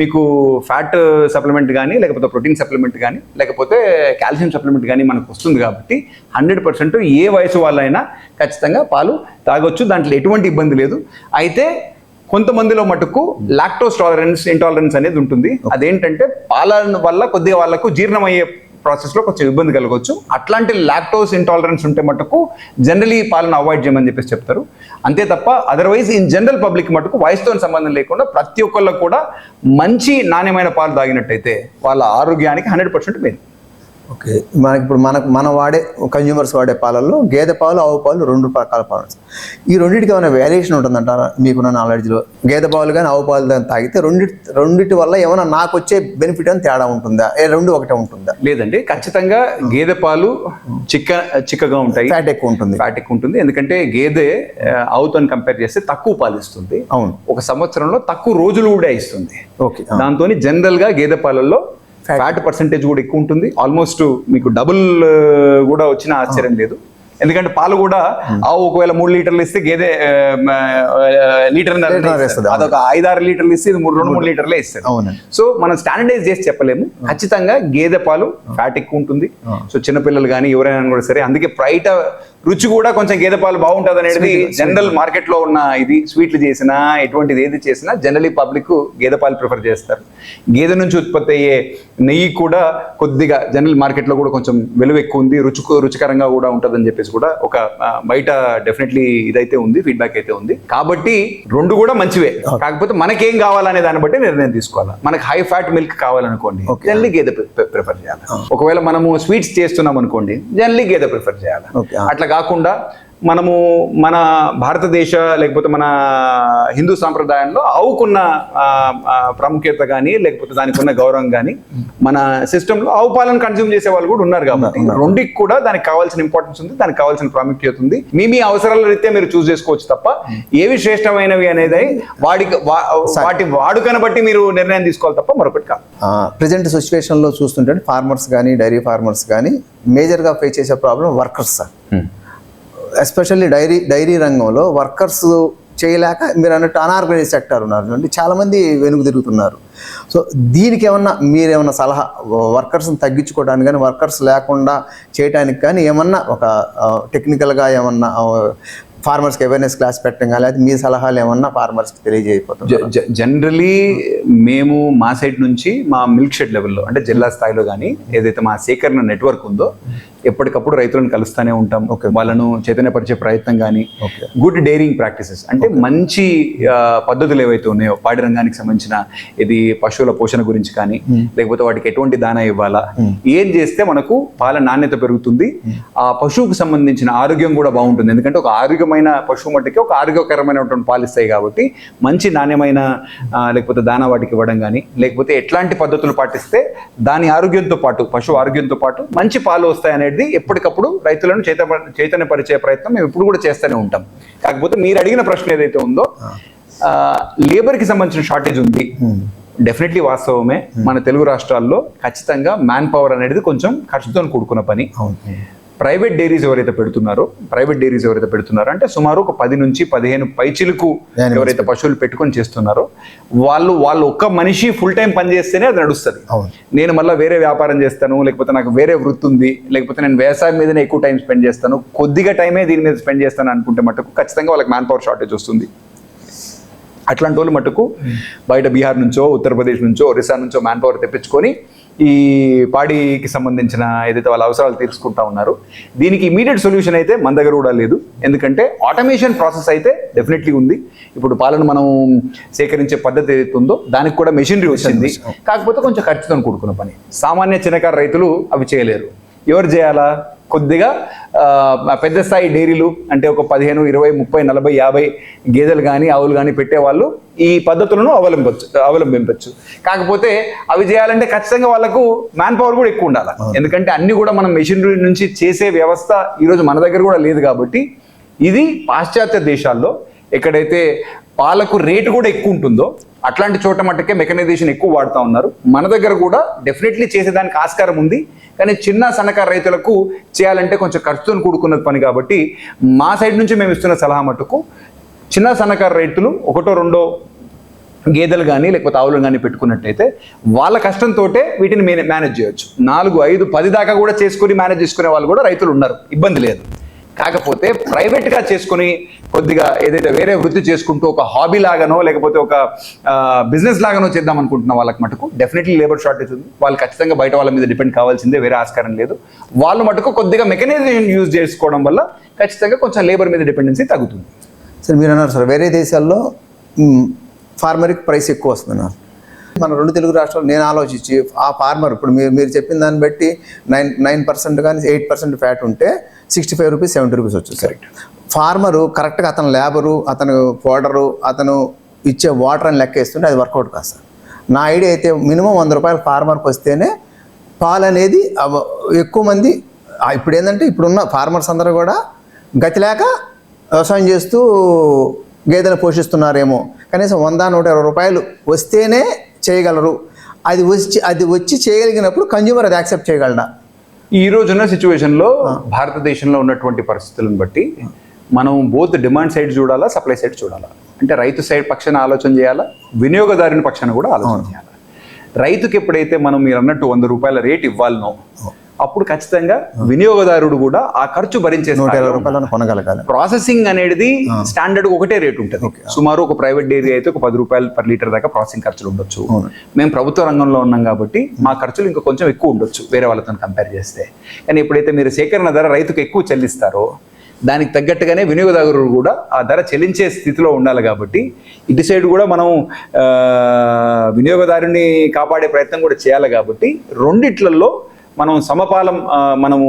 మీకు ఫ్యాట్ సప్లిమెంట్ కానీ లేకపోతే ప్రోటీన్ సప్లిమెంట్ కానీ లేకపోతే కాల్షియం సప్లిమెంట్ కానీ మనకు వస్తుంది కాబట్టి హండ్రెడ్ పర్సెంట్ ఏ వయసు వాళ్ళైనా ఖచ్చితంగా పాలు తాగొచ్చు. దాంట్లో ఎటువంటి ఇబ్బంది లేదు. అయితే కొంతమందిలో మటుకు లాక్టోస్ టాలరెన్స్ ఇంటాలరెన్స్ అనేది ఉంటుంది. అదేంటంటే పాల వల్ల కొద్దిగా వాళ్ళకు జీర్ణమయ్యే ప్రాసెస్లో కొంచెం ఇబ్బంది కలగవచ్చు అట్లాంటి లాక్టోస్ ఇంటాలరెన్స్ ఉంటే మటుకు జనరలీ పాలను అవాయిడ్ చేయమని చెప్పేసి చెప్తారు. అంతే తప్ప అదర్వైజ్ ఇన్ జనరల్ పబ్లిక్ మటుకు వయసుతో సంబంధం లేకుండా ప్రతి ఒక్కళ్ళకు కూడా మంచి నాణ్యమైన పాలు తాగినట్టయితే వాళ్ళ ఆరోగ్యానికి హండ్రెడ్ పర్సెంట్ మేలు. ఓకే. మనకి ఇప్పుడు మనకు మనం వాడే కన్జ్యూమర్స్ వాడే పాలల్లో గేదె పాలు ఆవు పాలు రెండు రకాల పాలు. ఈ రెండింటికి ఏమైనా వేరియేషన్ ఉంటుందంటారా? మీకున్న నాలెడ్జ్లో గేదె పాలు కానీ ఆవు పాలు కానీ తాగితే రెండి రెండింటి వల్ల ఏమైనా నాకు వచ్చే బెనిఫిట్ అని తేడా ఉంటుందా? ఏ రెండు ఒకటే ఉంటుందా? లేదండి. ఖచ్చితంగా గేదె పాలు చిక్క చిక్కగా ఉంటాయి. ఫ్యాట్ ఎక్కువ ఉంటుంది. ఫ్యాట్ ఎక్కువ ఉంటుంది. ఎందుకంటే గేదె ఆవుతో కంపేర్ చేస్తే తక్కువ పాలు ఇస్తుంది. అవును. ఒక సంవత్సరంలో తక్కువ రోజులు కూడా ఇస్తుంది. ఓకే. దాంతో జనరల్గా గేదె పాలల్లో ఫ్యాట్ పర్సెంటేజ్ కూడా ఎక్కువ ఉంటుంది. ఆల్మోస్ట్ మీకు డబుల్ కూడా వచ్చిన ఆశ్చర్యం లేదు. ఎందుకంటే పాలు కూడా ఆవు ఒకవేళ మూడు లీటర్లు ఇస్తే గేదె లీటర్ లీటర్న్నర ఇస్తుంది, అవును. అదొక ఐదారు లీటర్లు ఇస్తే ఇది మూడు రెండు మూడు లీటర్లే అవునండి సో మనం స్టాండర్డైజ్ చేసి చెప్పలేము. ఖచ్చితంగా గేదె పాలు ఫ్యాట్ ఎక్కువ ఉంటుంది. సో చిన్నపిల్లలు కానీ ఎవరైనా కూడా సరే అందుకే బయట రుచి కూడా కొంచెం గేదె పాలు బాగుంటుంది అనేది జనరల్ మార్కెట్లో ఉన్న ఇది స్వీట్లు చేసినా ఎటువంటిది ఏది చేసినా జనరలీ పబ్లిక్ గేదె పాలు ప్రిఫర్ చేస్తారు. గేదె నుంచి ఉత్పత్తి అయ్యే నెయ్యి కూడా కొద్దిగా జనరల్ మార్కెట్లో కూడా కొంచెం విలువ ఎక్కువ ఉంది రుచి రుచికరంగా కూడా ఉంటుందని చెప్పేసి కూడా ఒక బయట డెఫినెట్లీ ఇదైతే ఉంది ఫీడ్బ్యాక్ అయితే ఉంది. కాబట్టి రెండు కూడా మంచివే. కాకపోతే మనకేం కావాలనే దాన్ని బట్టి నిర్ణయం తీసుకోవాలి. మనకి హై ఫ్యాట్ మిల్క్ కావాలనుకోండి జనరల్లీ గేదె ప్రిఫర్ చేయాలి. ఒకవేళ మనము స్వీట్స్ చేస్తున్నాం అనుకోండి జనరల్లీ గేదె ప్రిఫర్ చేయాలి. అట్లా కాకుండా మనము మన భారతదేశ లేకపోతే మన హిందూ సాంప్రదాయంలో ఆవుకున్న ప్రాముఖ్యత కానీ లేకపోతే దానికి ఉన్న గౌరవం కానీ మన సిస్టంలో ఆవు పాలను కన్జ్యూమ్ చేసే వాళ్ళు కూడా ఉన్నారు కాబట్టి రెండుకి కూడా దానికి కావాల్సిన ఇంపార్టెన్స్ ఉంది దానికి కావాల్సిన ప్రాముఖ్యత ఉంది. మీ మీ అవసరాల రీత్యా మీరు చూస్ చేసుకోవచ్చు తప్ప ఏవి శ్రేష్టమైనవి అనేది వాడికి వా- వాటి వాడుకను బట్టి మీరు నిర్ణయం తీసుకోవాలి తప్ప మరొకటి కాదు. ప్రజెంట్ సిచ్యువేషన్లో చూస్తుంటే ఫార్మర్స్ కానీ డైరీ ఫార్మర్స్ కానీ మేజర్గా ఫేస్ చేసే problem workers sir. Especially dairy dairy రంగంలో వర్కర్స్ చేయలేక మీరు అన్నట్టు అనార్గనైజ్ సెక్టర్ ఉన్నారు అంటే చాలామంది వెనుక తిరుగుతున్నారు. సో దీనికి ఏమన్నా మీరేమన్నా సలహా వర్కర్స్ని తగ్గించుకోవడానికి కానీ వర్కర్స్ లేకుండా చేయడానికి కానీ ఏమన్నా ఒక టెక్నికల్గా ఏమన్నా ఫార్మర్స్కి అవేర్నెస్ క్లాస్ పెట్టడం కానీ లేకపోతే మీ సలహాలు ఏమన్నా ఫార్మర్స్కి తెలియజేయకపోతున్నారు జనరలీ మేము మా సైడ్ నుంచి మా మిల్క్ షెడ్ లెవెల్లో అంటే జిల్లా స్థాయిలో కానీ ఏదైతే మా సేకరణ నెట్వర్క్ ఉందో ఎప్పటికప్పుడు రైతులను కలుస్తూనే ఉంటాం. వాళ్ళను చైతన్యపరిచే ప్రయత్నం కానీ. గుడ్ డైరింగ్ ప్రాక్టీసెస్ అంటే మంచి పద్ధతులు ఏవైతే ఉన్నాయో పాడి రంగానికి సంబంధించిన ఇది పశువుల పోషణ గురించి కానీ లేకపోతే వాటికి ఎటువంటి దానా ఇవ్వాలా ఏం చేస్తే మనకు పాల నాణ్యత పెరుగుతుంది ఆ పశువుకు సంబంధించిన ఆరోగ్యం కూడా బాగుంటుంది. ఎందుకంటే ఒక ఆరోగ్యమైన పశువు మట్టుకి ఒక ఆరోగ్యకరమైనటువంటి పాలు ఇస్తాయి కాబట్టి మంచి నాణ్యమైన లేకపోతే దానా వాటికి ఇవ్వడం కానీ లేకపోతే ఎట్లాంటి పద్ధతులు పాటిస్తే దాని ఆరోగ్యంతో పాటు పశువు ఆరోగ్యంతో పాటు మంచి పాలు వస్తాయి అనేది ఎప్పటికప్పుడు రైతులను చైత చైతన్యపరిచే ప్రయత్నం మేము ఇప్పుడు కూడా చేస్తూనే ఉంటాం. కాకపోతే మీరు అడిగిన ప్రశ్న ఏదైతే ఉందో లేబర్కి సంబంధించిన షార్టేజ్ ఉంది. డెఫినెట్లీ వాస్తవమే. మన తెలుగు రాష్ట్రాల్లో ఖచ్చితంగా మ్యాన్ పవర్ అనేది కొంచెం ఖర్చుతో కూడుకున్న పని. ప్రైవేట్ డైరీస్ ఎవరైతే పెడుతున్నారో ప్రైవేట్ డైరీస్ ఎవరైతే పెడుతున్నారో అంటే సుమారు ఒక పది నుంచి పదిహేను పైచిలకు ఎవరైతే పశువులు పెట్టుకొని చేస్తున్నారో వాళ్ళు వాళ్ళు ఒక్క మనిషి ఫుల్ టైం పని చేస్తేనే అది నడుస్తుంది. నేను మళ్ళీ వేరే వ్యాపారం చేస్తాను లేకపోతే నాకు వేరే వృత్తి ఉంది లేకపోతే నేను వ్యవసాయం మీదనే ఎక్కువ టైం స్పెండ్ చేస్తాను కొద్దిగా టైమే దీని మీద స్పెండ్ చేస్తాను అనుకుంటే మటుకు ఖచ్చితంగా వాళ్ళకి మ్యాన్ పవర్ షార్టేజ్ వస్తుంది. అట్లాంటి వాళ్ళు మటుకు బయట బీహార్ నుంచో ఉత్తరప్రదేశ్ నుంచో ఒరిస్సా నుంచో మ్యాన్ పవర్ తెప్పించుకొని ఈ పాడికి సంబంధించిన ఏదైతే వాళ్ళ అవసరాలు తీర్చుకుంటా ఉన్నారు దీనికి ఇమీడియట్ సొల్యూషన్ అయితే మన దగ్గర కూడా లేదు. ఎందుకంటే ఆటోమేషన్ ప్రాసెస్ అయితే డెఫినెట్లీ ఉంది. ఇప్పుడు పాలను మనం సేకరించే పద్ధతి ఏదైతే ఉందో దానికి కూడా మెషినరీ వచ్చింది. కాకపోతే కొంచెం ఖర్చుతో కూడుకున్న పని. సామాన్య చిన్నకారు రైతులు అవి చేయలేరు. ఎవరు చేయాలా? కొద్దిగా పెద్ద స్థాయి డైరీలు అంటే ఒక పదిహేను ఇరవై ముప్పై నలభై యాభై గేదెలు కానీ ఆవులు కానీ పెట్టేవాళ్ళు ఈ పద్ధతులను అవలంబచ్చు అవలంబించవచ్చు కాకపోతే అవి చేయాలంటే ఖచ్చితంగా వాళ్ళకు మ్యాన్ పవర్ కూడా ఎక్కువ ఉండాలి. ఎందుకంటే అన్ని కూడా మనం మెషినరీ నుంచి చేసే వ్యవస్థ ఈరోజు మన దగ్గర కూడా లేదు కాబట్టి ఇది పాశ్చాత్య దేశాల్లో ఎక్కడైతే పాలకు రేటు కూడా ఎక్కువ ఉంటుందో అట్లాంటి చోట మట్టుకే మెకనైజేషన్ ఎక్కువ వాడుతూ ఉన్నారు. మన దగ్గర కూడా డెఫినెట్లీ చేసేదానికి ఆస్కారం ఉంది. కానీ చిన్న సన్నకారు రైతులకు చేయాలంటే కొంచెం ఖర్చుతో కూడుకున్న పని కాబట్టి మా సైడ్ నుంచి మేము ఇస్తున్న సలహా మటుకు చిన్న సన్నకారు రైతులు ఒకటో రెండో గేదెలు కానీ లేకపోతే ఆవులు కానీ పెట్టుకున్నట్టయితే వాళ్ళ కష్టంతో వీటిని మేనే- మేనేజ్ చేయొచ్చు. నాలుగు ఐదు పది దాకా కూడా చేసుకుని మేనేజ్ చేసుకునే వాళ్ళు కూడా రైతులు ఉన్నారు. ఇబ్బంది లేదు. కాకపోతే ప్రైవేట్గా చేసుకుని కొద్దిగా ఏదైతే వేరే వృత్తి చేసుకుంటూ ఒక హాబీ లాగానో లేకపోతే ఒక బిజినెస్ లాగానో చేద్దాం అనుకుంటున్న వాళ్ళకి మటుకు డెఫినెట్లీ లేబర్ షార్టేజ్ ఉంది. వాళ్ళు ఖచ్చితంగా బయట వాళ్ళ మీద డిపెండ్ కావాల్సిందే వేరే ఆస్కారం లేదు. వాళ్ళు మటుకు కొద్దిగా మెకనైజేషన్ యూజ్ చేసుకోవడం వల్ల ఖచ్చితంగా కొంచెం లేబర్ మీద డిపెండెన్సీ తగ్గుతుంది. సార్ మీరు అన్నారు సార్ వేరే దేశాల్లో ఫార్మర్కి ప్రైస్ ఎక్కువ వస్తున్నారు మన రెండు తెలుగు రాష్ట్రాలు నేను ఆలోచించి ఆ ఫార్మర్ ఇప్పుడు మీరు మీరు చెప్పిన దాన్ని బట్టి నైన్ నైన్ పర్సెంట్ కానీ ఎయిట్ పర్సెంట్ ఫ్యాట్ ఉంటే sixty five rupees seventy rupees వచ్చేది. కరెక్ట్ ఫార్మరు కరెక్ట్గా అతను లేబరు అతను పౌడరు అతను ఇచ్చే వాటర్ అని లెక్క వేస్తుంటే అది వర్కౌట్ కాదు సార్. నా ఐడియా అయితే మినిమం వంద రూపాయలు ఫార్మర్కి వస్తేనే పాలు అనేది ఎక్కువ మంది ఇప్పుడు ఏంటంటే ఇప్పుడున్న ఫార్మర్స్ అందరూ కూడా గతి లేక వ్యవసాయం చేస్తూ గేదెలు పోషిస్తున్నారేమో. కనీసం వంద నూట ఇరవై రూపాయలు వస్తేనే చేయగలరు. అది వచ్చి అది వచ్చి చేయగలిగినప్పుడు కన్జ్యూమర్ అది యాక్సెప్ట్ చేయగలడా? ఈ రోజున్న సిచ్యువేషన్లో భారతదేశంలో ఉన్నటువంటి పరిస్థితులను బట్టి మనం బోత్ డిమాండ్ సైడ్ చూడాలా సప్లై సైడ్ చూడాలా? అంటే రైతు సైడ్ పక్షాన ఆలోచన చేయాలా? వినియోగదారుని పక్షాన కూడా ఆలోచన చేయాలా? రైతుకి ఎప్పుడైతే మనం మీరు అన్నట్టు వంద రూపాయల రేట్ ఇవ్వాలనో అప్పుడు ఖచ్చితంగా వినియోగదారుడు కూడా ఆ ఖర్చు భరించే నూట స్థాయిలో ఇరవై రూపాయలను కొనగలగాలి. ప్రాసెసింగ్ అనేది స్టాండర్డ్ ఒకటే రేట్ ఉంటుంది. సుమారు ఒక ప్రైవేట్ డైరీ అయితే ఒక పది రూపాయలు పర్ లీటర్ దాకా ప్రాసెసింగ్ ఖర్చులు ఉండొచ్చు. మేము ప్రభుత్వ రంగంలో ఉన్నాం కాబట్టి మా ఖర్చులు ఇంకా కొంచెం ఎక్కువ ఉండొచ్చు వేరే వాళ్ళతో కంపేర్ చేస్తే. కానీ ఎప్పుడైతే మీరు సేకరణ ధర రైతుకు ఎక్కువ చెల్లిస్తారో దానికి తగ్గట్టుగానే వినియోగదారుడు కూడా ఆ ధర చెల్లించే స్థితిలో ఉండాలి కాబట్టి ఇటు సైడ్ కూడా మనం వినియోగదారుని కాపాడే ప్రయత్నం కూడా చేయాలి కాబట్టి రెండిట్లలో మనం సమపాలం మనము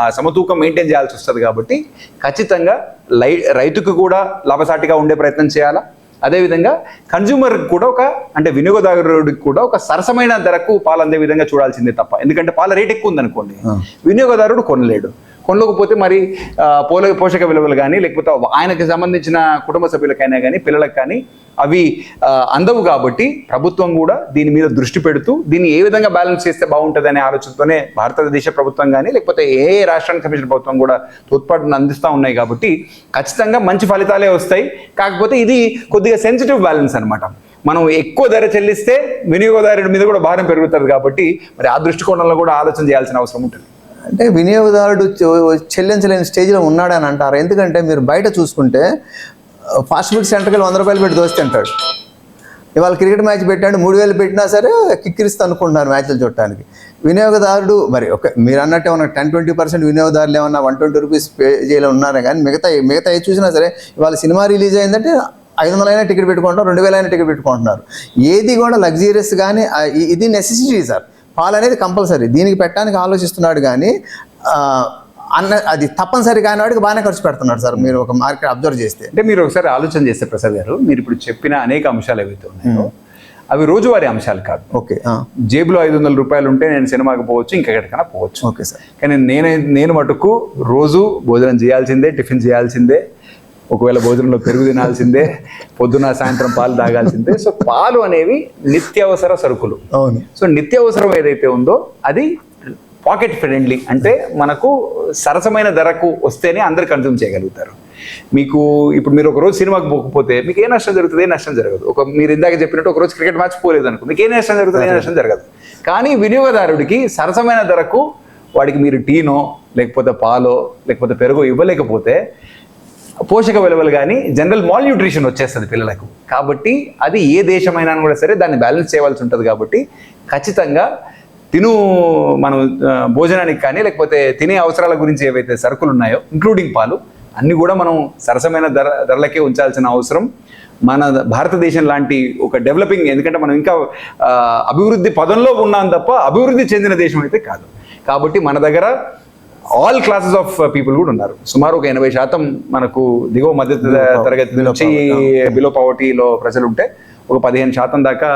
ఆ సమతూకం మెయింటైన్ చేయాల్సి వస్తుంది కాబట్టి ఖచ్చితంగా లై రైతుకు కూడా లాభసాటిగా ఉండే ప్రయత్నం చేయాలా? అదేవిధంగా కన్జ్యూమర్ కూడా ఒక అంటే వినియోగదారుడికి కూడా ఒక సరసమైన ధరకు పాలు అందే విధంగా చూడాల్సిందే తప్ప. ఎందుకంటే పాల రేట్ ఎక్కువ ఉందనుకోండి. వినియోగదారుడు కొనలేడు. కొనలేకపోతే మరి పోల పోషక విలువలు కానీ లేకపోతే ఆయనకి సంబంధించిన కుటుంబ సభ్యులకైనా కానీ పిల్లలకు కానీ అవి అందవు కాబట్టి ప్రభుత్వం కూడా దీని మీద దృష్టి పెడుతూ దీన్ని ఏ విధంగా బ్యాలెన్స్ చేస్తే బాగుంటుంది అనే ఆలోచనతోనే భారతదేశ ప్రభుత్వం కానీ లేకపోతే ఏ ఏ రాష్ట్రానికి సంబంధించిన ప్రభుత్వం కూడా తోడ్పాటును అందిస్తూ ఉన్నాయి కాబట్టి ఖచ్చితంగా మంచి ఫలితాలే వస్తాయి. కాకపోతే ఇది కొద్దిగా సెన్సిటివ్ బ్యాలెన్స్ అన్నమాట. మనం ఎక్కువ ధర చెల్లిస్తే వినియోగదారుడి మీద కూడా భారం పెరుగుతుంది కాబట్టి మరి ఆ దృష్టికోణంలో కూడా ఆలోచన చేయాల్సిన అవసరం ఉంటుంది. అంటే వినియోగదారుడు చెల్లించలేని స్టేజ్లో ఉన్నాడని అంటారు. ఎందుకంటే మీరు బయట చూసుకుంటే ఫాస్ట్ ఫుడ్ సెంటర్కి వెళ్ళి వంద రూపాయలు పెట్టి దోస్తే ఇవాళ క్రికెట్ మ్యాచ్ పెట్టాడు మూడు వేలు పెట్టినా సరే కిక్కిరిస్తూ అనుకుంటున్నారు మ్యాచ్లు చూడటానికి. వినియోగదారుడు మరి ఒక మీరు అన్నట్టు ఏమన్నా టెన్ ట్వంటీ పర్సెంట్ వినియోగదారులు ఏమన్నా వన్ ట్వంటీ రూపీస్ పే చేయలో ఉన్నారే కానీ మిగతా మిగతా ఏది చూసినా సరే ఇవాళ సినిమా రిలీజ్ అయిందంటే ఐదు వందలైనా టికెట్ పెట్టుకుంటారు రెండు వేలైనా టికెట్ పెట్టుకుంటున్నారు. ఏది కూడా లగ్జీరియస్ కానీ ఇది నెసెసిటీ సార్. పాలు అనేది కంపల్సరీ. దీనికి పెట్టడానికి ఆలోచిస్తున్నాడు కానీ అన్న అది తప్పనిసరి కాని వాడికి బాగానే ఖర్చు పెడుతున్నాడు సార్. మీరు ఒక మార్కెట్ అబ్జర్వ్ చేస్తే. అంటే మీరు ఒకసారి ఆలోచన చేస్తే ప్రసాద్ గారు మీరు ఇప్పుడు చెప్పిన అనేక అంశాలు ఏవైతే ఉన్నాయో అవి రోజువారీ అంశాలు కాదు. ఓకే జేబులో ఐదు వందల రూపాయలు ఉంటే నేను సినిమాకి పోవచ్చు ఇంకెక్కడికైనా పోవచ్చు. Okay sir. కానీ నేనే నేను మటుకు రోజు భోజనం చేయాల్సిందే టిఫిన్ చేయాల్సిందే ఒకవేళ భోజనంలో పెరుగు తినాల్సిందే పొద్దున సాయంత్రం పాలు తాగాల్సిందే. సో పాలు అనేవి నిత్యావసర సరుకులు. అవును. సో నిత్యావసరం ఏదైతే ఉందో అది పాకెట్ ఫ్రెండ్లీ అంటే మనకు సరసమైన ధరకు వస్తేనే అందరు కన్జ్యూమ్ చేయగలుగుతారు. మీకు ఇప్పుడు మీరు ఒక రోజు సినిమాకి పోకపోతే మీకు ఏ నష్టం జరుగుతుంది? ఏ నష్టం జరగదు. ఒక మీరు ఇందాక చెప్పినట్టు ఒక రోజు క్రికెట్ మ్యాచ్ పోలేదు అనుకో మీకు ఏ నష్టం జరుగుతుంది? ఏ నష్టం జరగదు. కానీ వినియోగదారుడికి సరసమైన ధరకు వాడికి మీరు టీనో లేకపోతే పాలో లేకపోతే పెరుగు ఇవ్వలేకపోతే పోషక విలువలు కానీ జనరల్ మాల్ న్యూట్రిషన్ వచ్చేస్తుంది పిల్లలకు. కాబట్టి అది ఏ దేశమైనా కూడా సరే దాన్ని బ్యాలెన్స్ చేయవలసి ఉంటుంది కాబట్టి ఖచ్చితంగా తిను మనం భోజనానికి కానీ లేకపోతే తినే అవసరాల గురించి ఏవైతే సరుకులు ఉన్నాయో ఇంక్లూడింగ్ పాలు అన్నీ కూడా మనం సరసమైన ధర ధరలకే ఉంచాల్సిన అవసరం. మన భారతదేశం లాంటి ఒక డెవలపింగ్ ఎందుకంటే మనం ఇంకా అభివృద్ధి పదంలో ఉన్నాం తప్ప అభివృద్ధి చెందిన దేశం అయితే కాదు. కాబట్టి మన దగ్గర ఆల్ క్లాసెస్ ఆఫ్ పీపుల్ కూడా ఉన్నారు. సుమారు ఒక ఎనభై శాతం మనకు దిగువ మధ్య తరగతి నుంచి బిలో పవర్టీలో ప్రజలు ఉంటే ఒక పదిహేను శాతం దాకా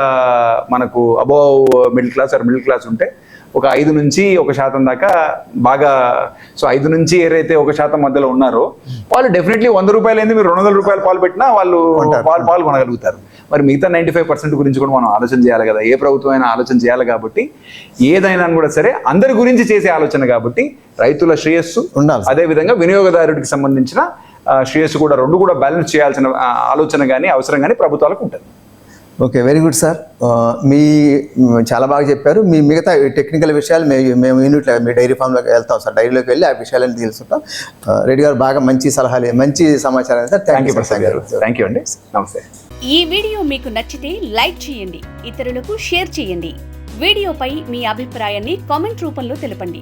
మనకు above middle class or middle class ఉంటే ఒక ఐదు నుంచి ఒక శాతం దాకా బాగా సో ఐదు నుంచి ఏదైతే ఒక శాతం మధ్యలో ఉన్నారో వాళ్ళు డెఫినెట్లీ వంద రూపాయలు ఏంది మీరు రెండు వందల రూపాయలు పాలు పెట్టినా వాళ్ళు పాలు పాలు కొనగలుగుతారు. మరి మిగతా నైంటీ ఫైవ్ పర్సెంట్ గురించి కూడా మనం ఆలోచన చేయాలి కదా. ఏ ప్రభుత్వం అయినా ఆలోచన చేయాలి కాబట్టి ఏదైనా కూడా సరే అందరి గురించి చేసే ఆలోచన కాబట్టి రైతుల శ్రేయస్సు ఉండాలి సార్. అదే విధంగా వినియోగదారుడికి సంబంధించిన శ్రేయస్సు కూడా రెండు కూడా బ్యాలెన్స్ చేయాల్సిన ఆలోచన కానీ అవసరం కానీ ప్రభుత్వాలకు ఉంటుంది. ఓకే వెరీ గుడ్ సార్ మీ చాలా బాగా చెప్పారు. మీ మిగతా టెక్నికల్ విషయాలు మేము మేము యూనిట్లో మీ డైరీ ఫామ్లోకి వెళ్తాం సార్ డైరీలోకి వెళ్ళి ఆ విషయాలను తెలుసుకుంటాం. రెడ్డి గారు బాగా మంచి సలహాలు మంచి సమాచారం సార్ థ్యాంక్ యూ ప్రసాద్ గారు. థ్యాంక్ యూ అండి. నమస్తే ఈ వీడియో మీకు నచ్చితే లైక్ చేయండి ఇతరులకు షేర్ చేయండి. వీడియోపై మీ అభిప్రాయాన్ని కామెంట్ రూపంలో తెలపండి.